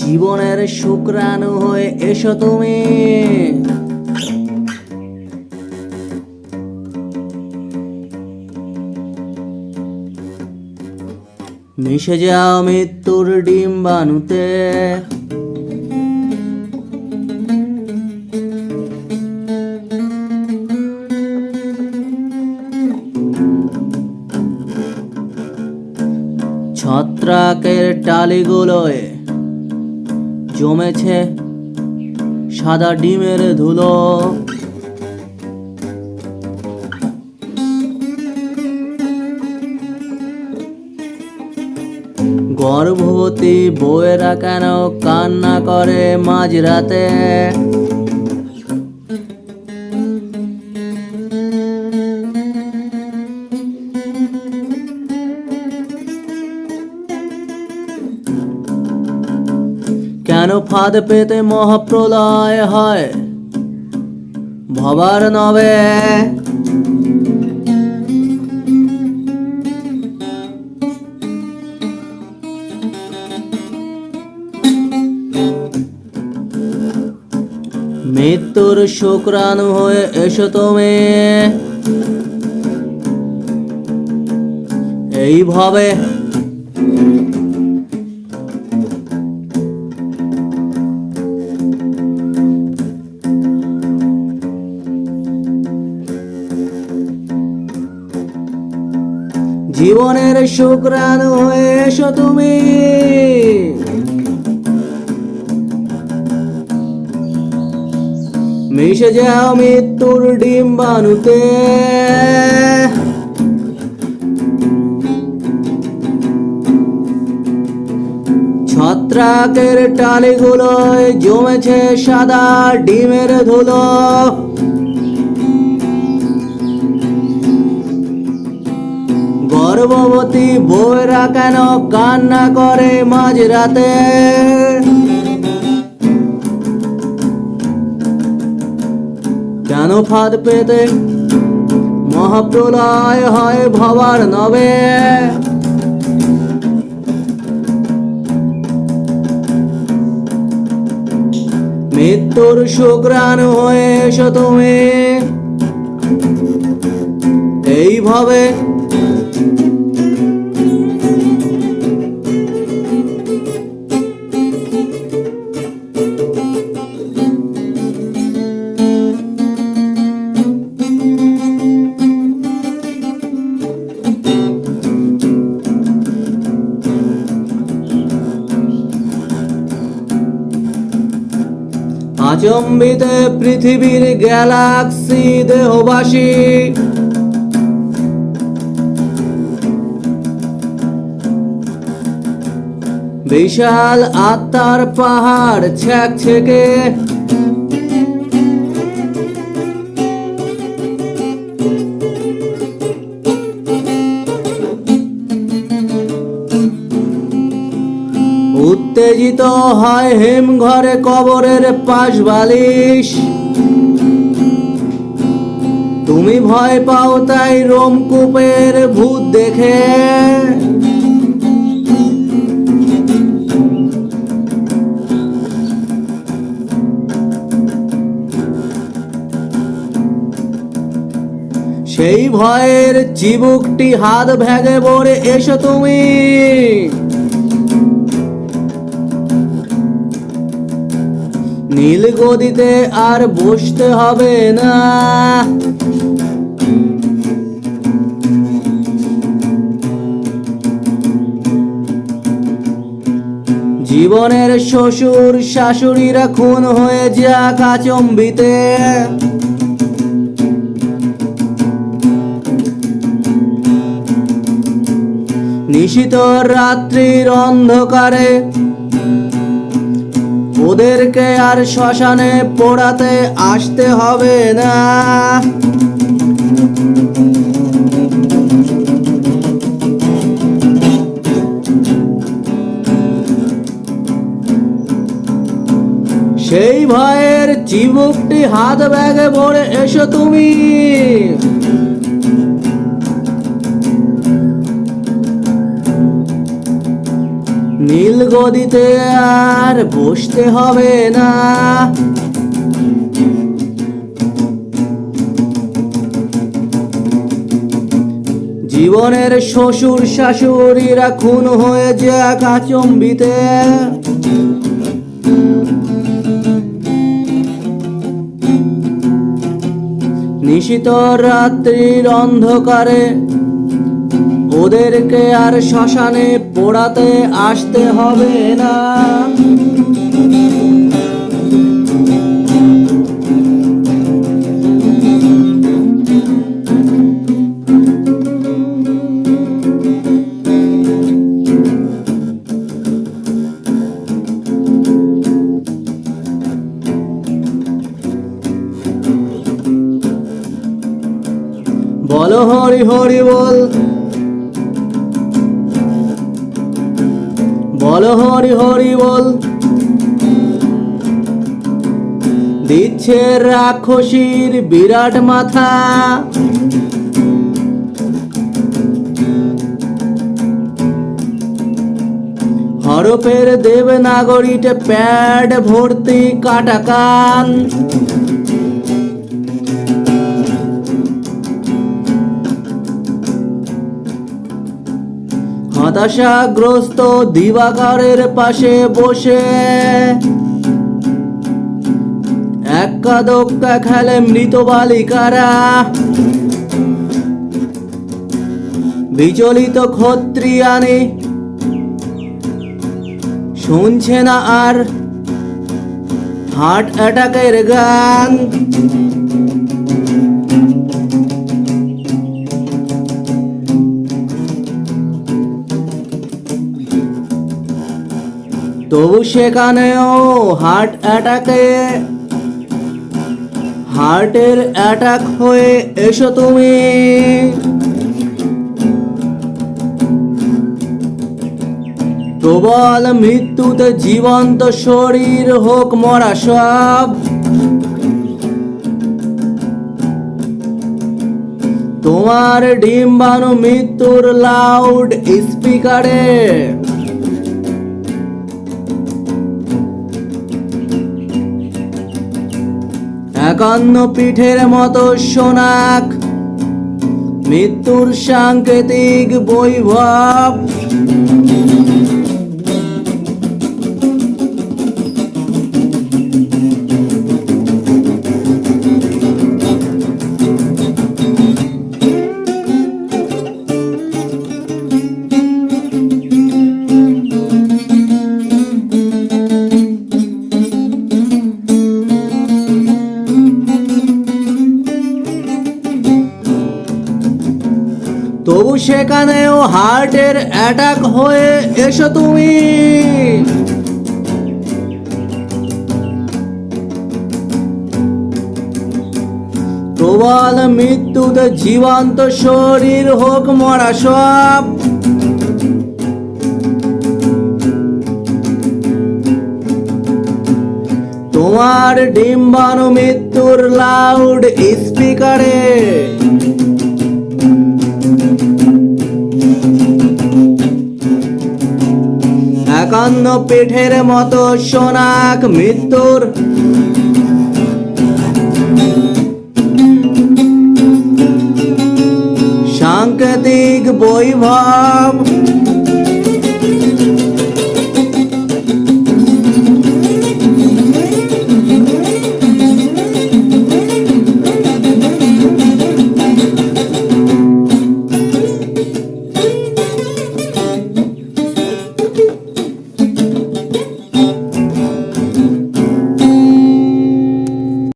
জীবনের শুক্রাণু হয়ে এসো তুমি। মিশে যাও মৃত্যুর ডিম্বাণুতে ছত্রাকের টালিগুলোয় জমেছে সাদা ডিমের ধুলো। গর্ভবতী বউয়েরা কেন কান্না করে মাঝরাতে? কেন ফাঁদ পেতে মহাপ্রলয় হয়। ভবার নবে। মৃত্যুর শুক্রাণু হয়ে এসো তুমি। এইভাবে জীবনের শুক্রাণু হয়ে এসো তুমি। মিশে যাও মৃত্যুর ডিম্বাণুতে। ছত্রাকের টালিগুলোয় জমেছে সাদা ডিমের ধুলো। গর্ভবতী বউয়েরা কেন কান্না করে মাঝরাতে? কেন ফাঁদ পেতে মহাপ্রলয় হয় ভবার নবে? মৃত্যুর শুক্রাণ হয়ে এসো তুমি। এইভাবে আচম্বিতে পৃথিবীর গ্যালাক্সি দেহবাসী। বিশাল আত্মার পাহাড় ছ্যাক ছেকে উত্তেজিত হয় হেম ঘরে কবরের পাশ বালিশ তুমি ভয় পাও তাই রোমকূপের ভূত দেখে। সেই ভয়ের চিবুকটি হাত ভেগে পড়ে এসো তুমি। নীল গদিতে আর বসতে হবে না। জীবনের শ্বশুর শাশুড়িরা খুন হয়ে যা কাচম্বিতে নিশিত রাত্রির অন্ধকারে ওদেরকে আর শ্মশানে পোড়াতে আসতে হবে না। সেই ভয়ের চিবুকটি হাত ব্যাগে ভরে এসো তুমি। নীল গদিতে আর বসতে হবে না। জীবনের শ্বশুর শাশুড়িরা খুন হয়ে যাক আচম্বিতে নিশিত রাত্রির অন্ধকারে ওদেরকে আর শ্মশানে পোড়াতে আসতে হবে না। বলো হরি হরি বল বলো হরি হরি বল। দিচ্ছে রাক্ষসীর বিরাট মাথা। হরপের দেবনাগরীতে প্যাড ভর্তি কাটা হতাশাগ্রস্ত দিবাকারের পাশে বসে। একা দোক্কা খেলে মৃত বালিকারা। বিচলিত ক্ষত্রিয়ানি শুনছে না আর হার্ট অ্যাটাকের গান। তবু সেখানেও হার্ট অ্যাটাকে হার্টের অ্যাটাক হয়ে এসো তুমি। প্রবল মৃত্যুতে জীবন্ত শরীর হোক মরা সব। তোমার ডিম্বাণু মৃত্যুর লাউড স্পিকারে একান্ন পিঠের মতো সোনাক। মৃত্যুর সাংকেতিক বৈভব। সেখানেও হার্টের অ্যাটাক হয়ে এসো তুমি। প্রবল মৃত্যুতে জীবন্ত শরীর হোক মরা সব। তোমার ডিম্বাণু মৃত্যুর লাউড স্পিকারে একান্ন পিঠের মতো সোনাক মৃত্যুর। সাংকেতিক বৈভব